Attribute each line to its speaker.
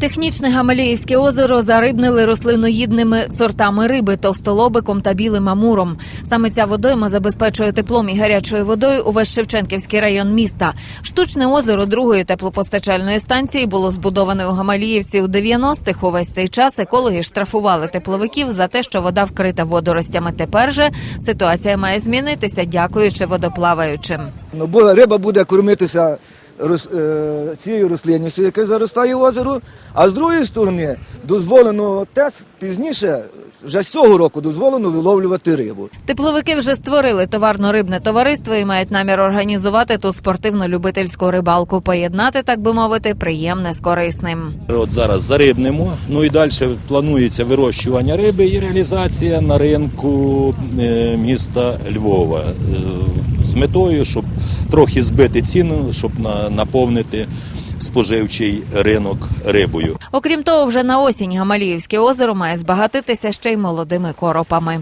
Speaker 1: Технічне Гамаліївське озеро зарибнили рослиноїдними сортами риби, товстолобиком та білим амуром. Саме ця водойма забезпечує теплом і гарячою водою увесь Шевченківський район міста. Штучне озеро другої теплопостачальної станції було збудоване у Гамаліївці у 90-х. Увесь цей час екологи штрафували тепловиків за те, що вода вкрита водоростями. Тепер же ситуація має змінитися, дякуючи водоплаваючим.
Speaker 2: Ну, бо риба буде кормитися цією рослинністю, яка заростає озеро, а з другої сторони дозволено теж пізніше, вже з цього року дозволено виловлювати рибу.
Speaker 1: Тепловики вже створили товарно-рибне товариство і мають намір організувати тут спортивно-любительську рибалку, поєднати, так би мовити, приємне з корисним.
Speaker 3: От зараз зарибнемо. Ну і далі планується вирощування риби і реалізація на ринку е, міста Львова е, з метою, щоб трохи збити ціну, щоб на- наповнити споживчий ринок рибою.
Speaker 1: Окрім того, вже на осінь Гамаліївське озеро має збагатитися ще й молодими коропами.